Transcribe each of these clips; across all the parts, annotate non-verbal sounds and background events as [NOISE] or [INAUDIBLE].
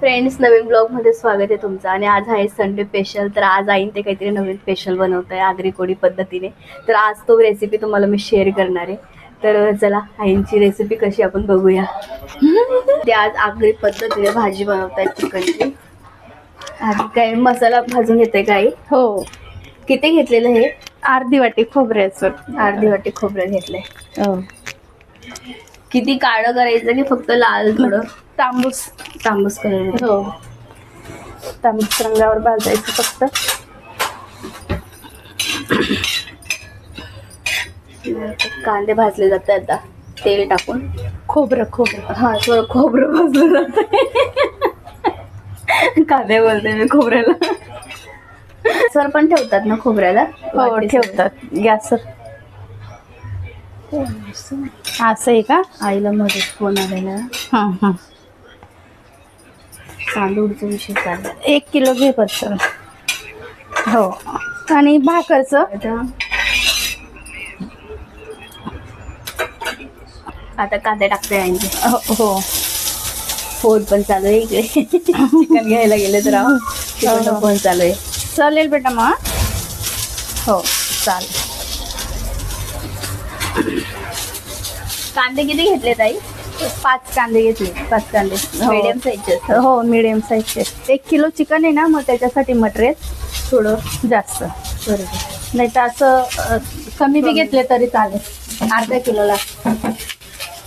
Friends नवीन ब्लॉगमध्ये स्वागत आहे तुमचं. आणि आज आहे संडे स्पेशल तर आज आईन ते काहीतरी नवीन स्पेशल बनवत आहे आगरी कोळी पद्धतीने. तर आज तो रेसिपी तुम्हाला मी शेअर करणार आहे. तर चला आईंची रेसिपी कशी आपण बघूया. [LAUGHS] ते आज आगरी पद्धतीने भाजी बनवत आहेत चिकनची आज काय मसाला भाजून घेते काही हो. किती घेतलेलं हे? अर्धी वाटी खोबऱ्याचं. अर्धी वाटी खोबरं घेतलंय. हो. किती काळं करायचं की फक्त लाल थोडं? तांबूस. तांबूस करायचं हो. तांबूस रंगावर भाजायचं फक्त. कांदे भाजले जातात आता. तेल टाकून. खोबरं खोबरं. हा थोडं खोबरं भाजलं जात कांदे बोलते मी खोबऱ्याला. सर पण ठेवतात ना खोबऱ्याला? हो. ठेवतात. गॅसवर असं. आहे का? आईला मध्ये फोन आलेला? हां हां. तांदूळचा विषय चालला एक किलो घे पत्तर हो. आणि भाकरचं? आता आता कांदे टाकते हो हो. फोन पण चालू आहे इकडे. चिकन घ्यायला गेले तर आहो. हो. फोन चालू आहे. चालेल बेटा मग हो चालेल. कांदे किती घेतले ताई? पाच कांदे घेतले पाच कांदे. हो. मीडियम साईजचे हो मिडियम साईजचे एक किलो चिकन आहे ना मग त्याच्यासाठी मटेरियल थोडं जास्त. बरोबर. नाही तर असं अ, कमी बी घेतले तरी चालेल. अर्धा किलोला.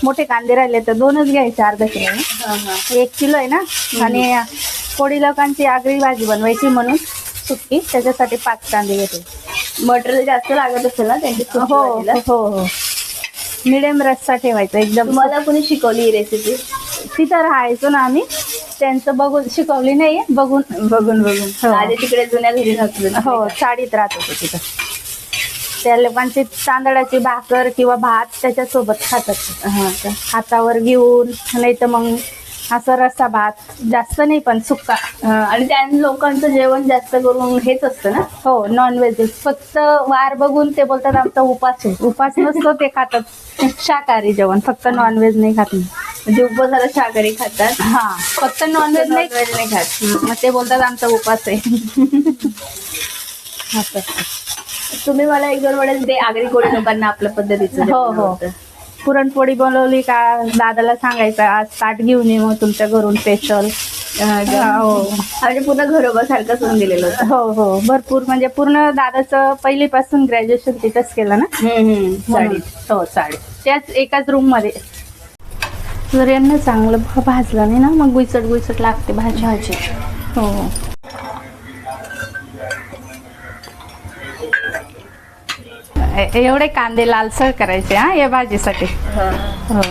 मोठे कांदे राहिले तर दोनच घ्यायचे अर्धा किलो. हा हा. एक किलो आहे ना? आणि कोडी लोकांची आगळी भाजी बनवायची म्हणून सुट्टी त्याच्यासाठी पाच कांदे घेतले. मटेरियल जास्त लागत असेल ना त्यांची हो सुकी भाजीला? हो हो. मिडियम रस्सा ठेवायचा एकदम. तुम्हाला कोणी शिकवली ही रेसिपी तिथं राहायचो ना आम्ही. त्यांचं बघून शिकवली नाही बघून बघून बघून. हो. आधी तिकडे जुन्या घरी राहतो हो चाळीत राहत होतो तिथं. त्या लोकांची तांदळाची भाकर किंवा भात त्याच्यासोबत खातात. हा हातावर घेऊन नाही तर मग असं रस्सा भात. जास्त नाही पण सुक्का. आणि त्या लोकांचं जेवण जास्त करून हेच असतं ना? हो नॉनव्हेज फक्त वार बघून ते बोलतात आमचा उपास आहे. उपास नसतो ते खातात. शाकाहारी जेवण. फक्त नॉनव्हेज नाही खात. म्हणजे उपवासाला शाकाहारी खातात. हा फक्त नॉनव्हेज नाही. नाही खात. मग ते बोलतात आमचा उपास आहे. [LAUGHS] तुम्ही मला एक दोन वेळेस ते आगरी कोळी लोकांना आपल्या पद्धतीचं हो, हो. पुरणपोळी बनवली का? दादाला सांगायचं आज ताट घेऊन ये मग तुमच्या घरून स्पेशल हा आणि पुन्हा घरोबा सारखं करून दिलेलं होतं. हो हो. भरपूर म्हणजे पूर्ण दादाचं पहिलीपासून ग्रॅज्युएशन तिथंच केलं ना? साडी साडीत. हो साडी त्याच एकाच रूममध्ये. जर यांना चांगलं भाजलं नाही ना? मग गुईचट गुईचट लागते भाजी. भाजी. हो. ए- एवढे कांदे लालसर करायचे हा या भाजीसाठी. हो.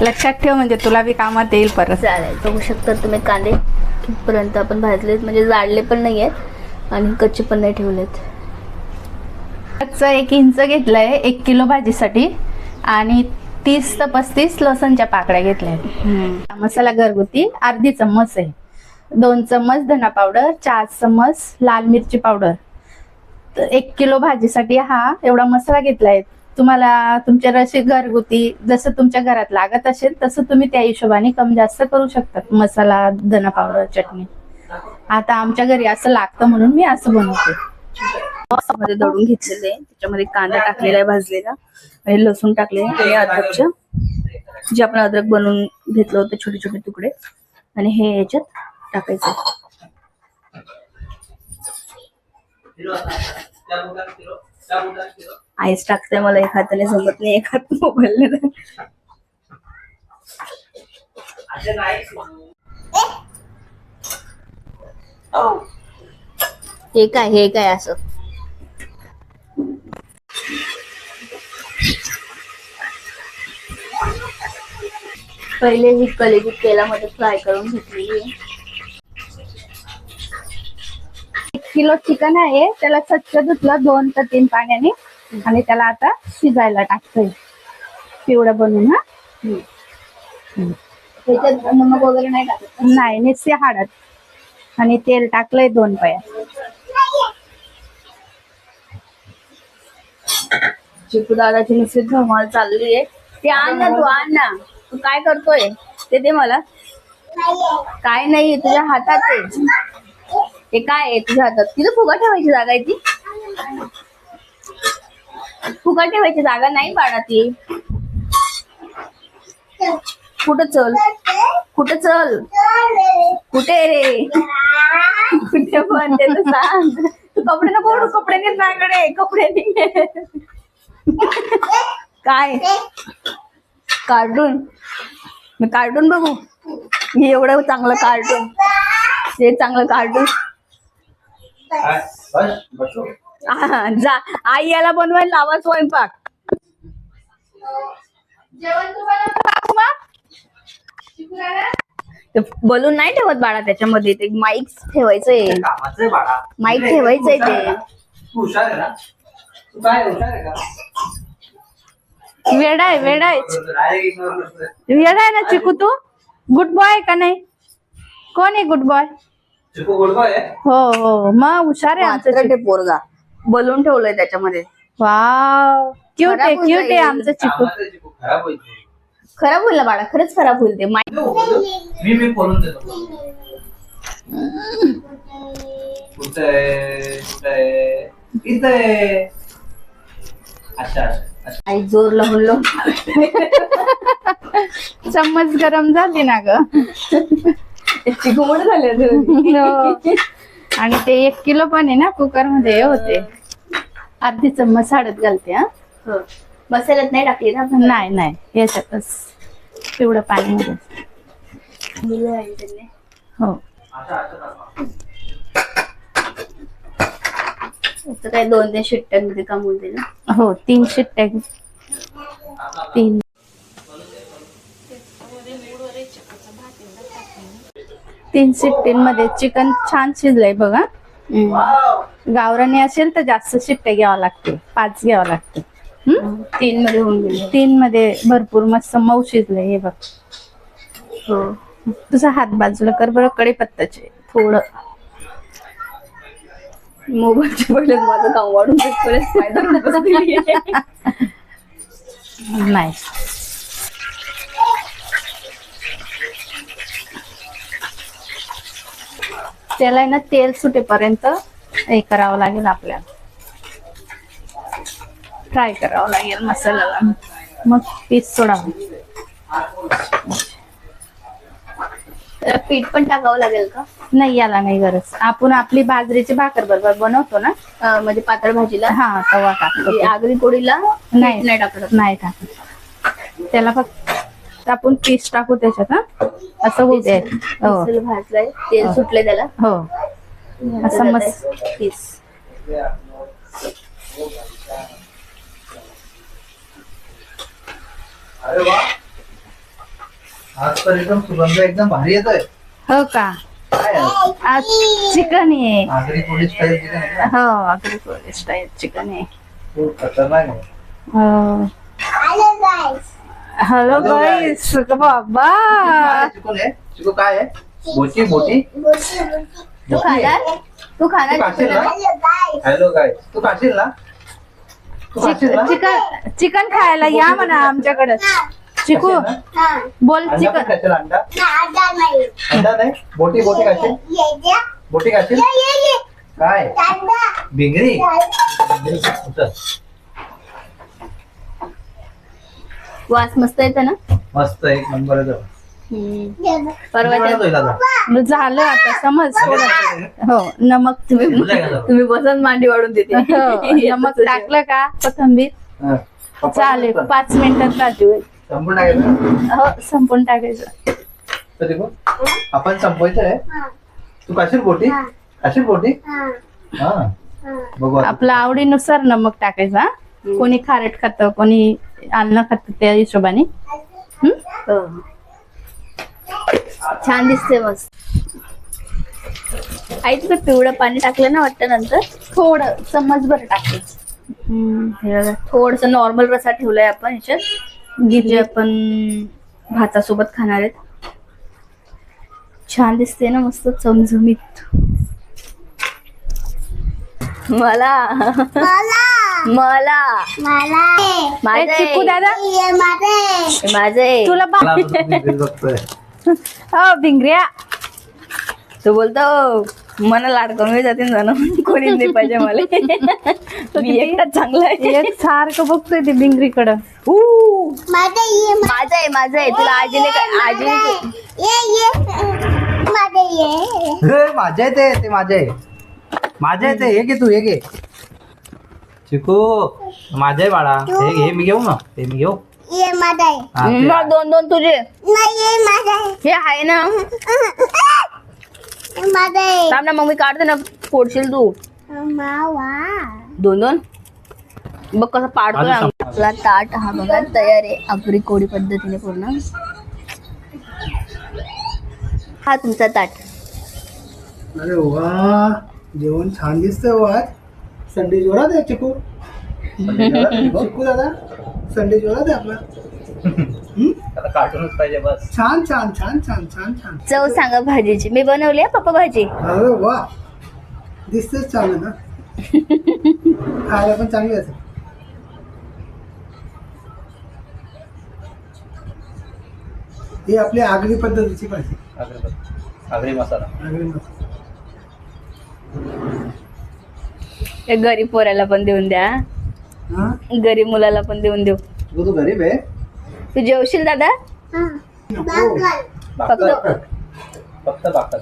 लक्षात ठेव म्हणजे तुला बी कामात येईल परत. चालेल बघू शकता तुम्ही कांदे कितपर्यंत आपण भाजलेत. म्हणजे जाडले पण नाही आहेत आणि कच्चे पण नाही ठेवलेत. आजचं एक इंच घेतलंय एक किलो भाजीसाठी आणि तीस ते पस्तीस लसणच्या पाकळ्या घेतल्या आहेत. मसाला घरगुती अर्धी चम्मच आहे. दोन चम्मच धना पावडर चार चम्मच लाल मिरची पावडर. एक किलो भाजीसाठी हा एवढा मसाला घेतलाय. तुम्हाला तुमच्या रशी घरगुती जसं तुमच्या घरात लागत असेल तसं तुम्ही त्या हिशोबाने कमी जास्त करू शकता. मसाला धना पावडर चटणी. आता आमच्या घरी असं लागतं म्हणून मी असं बनवते. मध्ये दळून घेतलेले. त्याच्यामध्ये कांदा टाकलेला आहे भाजलेला. आणि लसूण टाकले आणि अद्रकच्या जे आपण अद्रक बनवून घेतलं होतं छोटे छोटे तुकडे. आणि हे याच्यात टाकायचं. आईस टाकते मला एक हाताने जमत नाही एक हात मोबाईल हे काय हे काय असं? पहिले ही कलेजी तेलामध्ये फ्राय करून घेतलेली आहे एक किलो चिकन आहे. त्याला स्वच्छ धुतलं दोन ते तीन पाण्याने आणि त्याला आता शिजायला टाकतोय. पिवळं बनवून हा. त्याच्यात नमक वगैरे नाही टाकत नाही नुसते हाडत. आणि तेल टाकलंय दोन पया. चिकू दादाची नुसती धमाल चालली आहे. ते आण ना तू आण ना. तू काय करतोय? ते दे मला. काय नाही तुझ्या हातात आहे. ते काय आहे? तुझ्या हातात तिथं फुगा ठेवायची जागा आहे ती? फुगा ठेवायची जागा नाही बाळा ती. कुठं चल? कुठं चल? कुठे रे? कुठे पण ते सांग. तू कपडे नको कपडे नाही कपडे काय? कार्टून. कार्टून बघू. मी एवढं चांगलं कार्टून. हे चांगलं कार्टून. [LAUGHS] जा. आई याला बनवायला लावा स्वयंपाक. ते बलून नाही ठेवत बाळा त्याच्यामध्ये ते माईक ठेवायचंय. माईक ठेवायचंय तू. हुशार ते. आहे ना? चिकू तू? गुड बॉय का नाही? कोण आहे गुड बॉय हो हो. मग हुशार आहे आमचं चिकू पोरगा. बलून ठेवलंय त्याच्यामध्ये. वाव. क्यूट आहे खराब होऊन क्यूट आहे जाईल. आमचं चिकू खराब होईल ते. खराब होईल ना बाळा? खरंच खराब होईल ते. माईक बोलू, बोलू. मी मी बोलून देतो. कुठं आहे? कुठं आहे? इथं आहे. अच्छा अच्छा अच्छा. आई जोर लावून लावून [LAUGHS] चम्मच गरम झाली ना ग. चिकमोड झाले [LAUGHS] हो. आणि ते एक किलो पण आहे ना कुकरमध्ये होते. अर्धी चम्मच साडत घालते हा. हो. मसाल्यात नाही टाकली ना नाही नाही. याच्यातच. पिवळं पाणी मध्ये. हो. काय दोन तीन शिट्ट्यांमध्ये काम होते ना? हो तीन शिट्ट्या. तीन. तीन शिट्टींमध्ये चिकन छान शिजलंय बघा. गावरानी असेल तर जास्त शिट्ट्या घ्यावं लागते पाच घ्यावं लागते? तीन मध्ये होऊन गेले तीन मध्ये भरपूर मस्त मऊ शिजलंय हे बघ. हो. तुझा हात बाजूला कर बरं कढीपत्ताचे. थोडं. मोबाईलच्या पहिले माझं काम वाढून. [LAUGHS] नाही. त्याला ना तेल सुटेपर्यंत हे करावं लागेल आपल्याला. फ्राय करावं लागेल मसाल्याला. मग पीस सोडावं. त्याला पीठ पण टाकावं लागेल का? नाही याला नाही गरज. आपण आपली बाजरीची भाकर बरोबर बनवतो ना? अं, म्हणजे पातळ भाजीला? हा तवा टाकतो म्हणजे. आगरी कोडीला नाही. पीठ नाही टाकत नाही टाकत. त्याला फक्त आपण पीस टाकू त्याच्यात हा? असं होऊ दे. हो. भाजलाय. तेल सुटलंय त्याला. हो. असं मस्त. पीस आज तर एकदम सुगंध एकदम भारी येतोय. हो का? काय आहे? आज चिकन आहे. आगरी पोलीस स्टाईल चिकन आहे का? हो अग्री स्टाईल चिकन आहे. खूप खतरनाक आहे. हो. हॅलो गाईस बाबा काय चिकू काय आहे बोची बोटी तू खाणार तू खाणार खाशील ना हॅलो काय तू खाशील ना तू खाशील ना चिकन चिकन खायला या म्हणा आमच्याकडे. चिकू? बोल अंडा पण चिकन खाशील अंडा अंडा नाही? बोटी बोटी खाशील बोटी खाशील काय? भिंगरी. वास मस्त येतं ना? मस्त एक नंबर. हम्म. परवा त्या- तो? झालं आता समज. थोडं हो नमक तुम्ही? तुम्ही बसन मांडी वाढून देते. हो, नमक [LAUGHS] टाकलं का? कोथंबीर. हा. चालेल. पाच मिनिटात राजू संपून टाकायचं हो संपून टाकायचं. तर आपण संपवायचं आहे. तू बोटी बोटी हा. बघू आता. आपल्या आवडीनुसार नमक टाकायचं हा? कोणी खारट खात कोणी अन्न खात त्या हिशोबाने. हम्म? हो. छान दिसते मस्त. आई तुला पिवळं पाणी टाकलं ना वाटतं नंतर? थोडं चम्मच भर टाकायचं थोडस नॉर्मल रसा ठेवलाय आपण याच्यात. जे आपण भातासोबत खाणार आहेत. छान दिसते ना मस्त चमचमीत. मला. मला. माझं ए, चिकू आहे. दादा. माझं आहे. तुला बघतोय. [LAUGHS] हो भिंगऱ्या. तो बोलतो मला लाड कमी जाते जाणं कोणीच नाही पाहिजे मला. [LAUGHS] मी एकटाच चांगला आहे. एक सारखं बघतोय ते भिंगरीकडं. ऊ, माझा आहे माझं आहे. तुला आजीने काय आजीने ये. ये. माझा आहे ते ते माझे आहे. माझे आहे ते हे घे तू हे घे. चिकू माझे आहे बाळा हे घे मी घेऊ ना? ते मी घेऊ. ये माझा आहे. हा, ते. मग दोन दोन तुझे. नाही ये माझा आहे. हे आहे ना? [LAUGHS] हे माझा आहे. थांब ना मग मी काढते ना. फोडशील तू. मावा. दोन दोन. बघ कसं पाडतोय आम्ही. आपला ताट हा बघा तयार आहे. आगरी कोडी पद्धतीने पूर्ण. हा तुमचा ताट. अरे वा जेवण छान दिसतंय वा संडे जोरात आहे चिकू. चिकू दादा संडे जोरात आहे आपला. आता कार्टूनच पाहिजे बस. छान छान छान छान छान छान. चव सांगा भाजीची. मी बनवली आहे पप्पा भाजी. अरे वा. दिसतेच छान आहे ना. खायला पण चांगली असेल ही आपली आगरी पद्धतीची भाजी. आगरी मसाला. आगरी मसाला. हे गरीब पोराला पण देऊन द्या. हा? गरीब मुलाला पण देऊन देऊ. तू गरीब आहे. तू जेवशील दादा. फक्त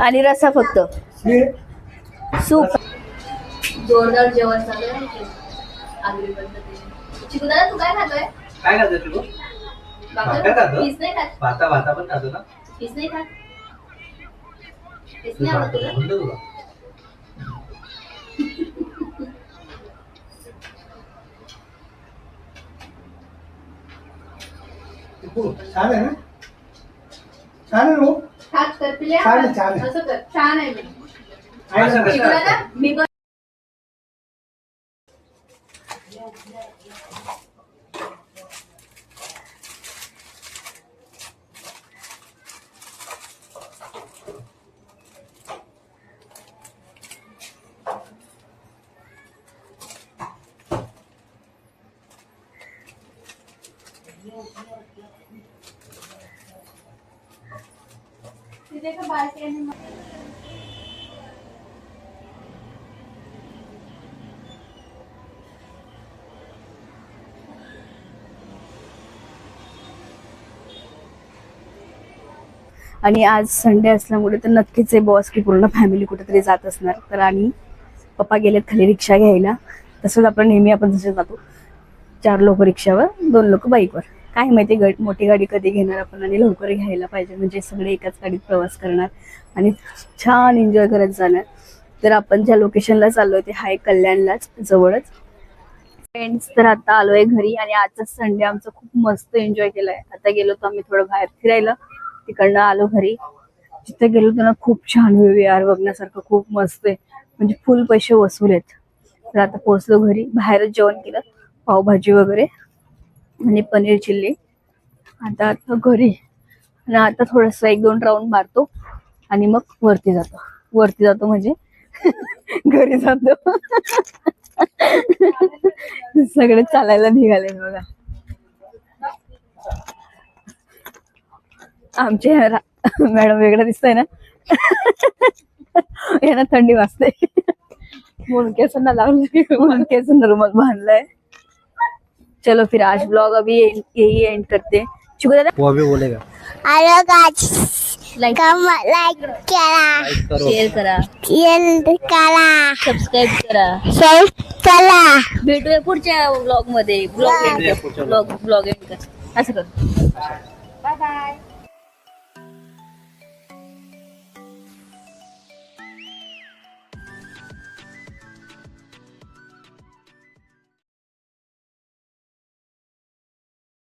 आणि रसा फक्त. हे? सूप. जोरदार जेवण चालू आहे. आगरी पद्धतीने चिकू दादा तू काय खातोय? काय खातो चिकू? भाकर खातो? पीस नाही खात? भाता भाता पण खातो ना. पीस नाही खात? पीस नाही आवडत तुला? म्हणतो तुला चिकू छान आहे ना छान आहे ना कर पिल्या छान आहे, छान आहे. असं कर छान आहे मी आहे ना? मी आणि आज संडे असल्यामुळे तर नक्कीच आहे बॉस की पूर्ण फॅमिली कुठेतरी जात असणार. तर आणि पप्पा गेलेत खाली रिक्षा घ्यायला. तसंच आपण नेहमी आपण जसे जातो चार लोक रिक्षावर दोन लोक बाईकवर काय माहिती गड मोठी गाडी कधी घेणार आपण आणि लवकर घ्यायला पाहिजे. म्हणजे सगळे एकाच गाडीत प्रवास करणार आणि छान एन्जॉय करत जाणार. तर आपण ज्या लोकेशनला चाललोय ते हाय कल्याणलाच जवळच. फ्रेंड्स तर आता आलोय घरी आणि आजचा संडे आमचं खूप मस्त एन्जॉय केलाय. आता गेलो तर आम्ही थोडं बाहेर फिरायला. तिकडनं आलो घरी. जिथे गेलो त्यांना खूप छान व्ह्यू यार बघण्यासारखं खूप मस्त आहे. म्हणजे फुल पैसे वसूल आहेत. तर आता पोहोचलो घरी. बाहेरच जेवण केलं. पावभाजी वगैरे. आणि पनीर चिल्ली. आता आता घरी. आणि आता थोडस एक दोन राऊंड मारतो. आणि मग वरती जातो. वरती जातो म्हणजे [LAUGHS] घरी जातो. [LAUGHS] सगळे चालायला निघाले बघा. आमचे मॅडम वेगळं दिसतंय ना? [LAUGHS] यांना थंडी वाजते. म्हणून केसांना लावलं म्हणून केसांना रुमाल बांधलाय. चलो फिर आज ब्लॉग अभी यही- एंड करते चिकू दादा वो अभी बोलेगा। हॅलो गाइस लाईक कम लाईक करा। शेअर करा। शेअर करा। सबस्क्राईब करा। करा। भेटूया पुढच्या ब्लॉगमध्ये. Blog end blog blog end कर. असं कर. Bye bye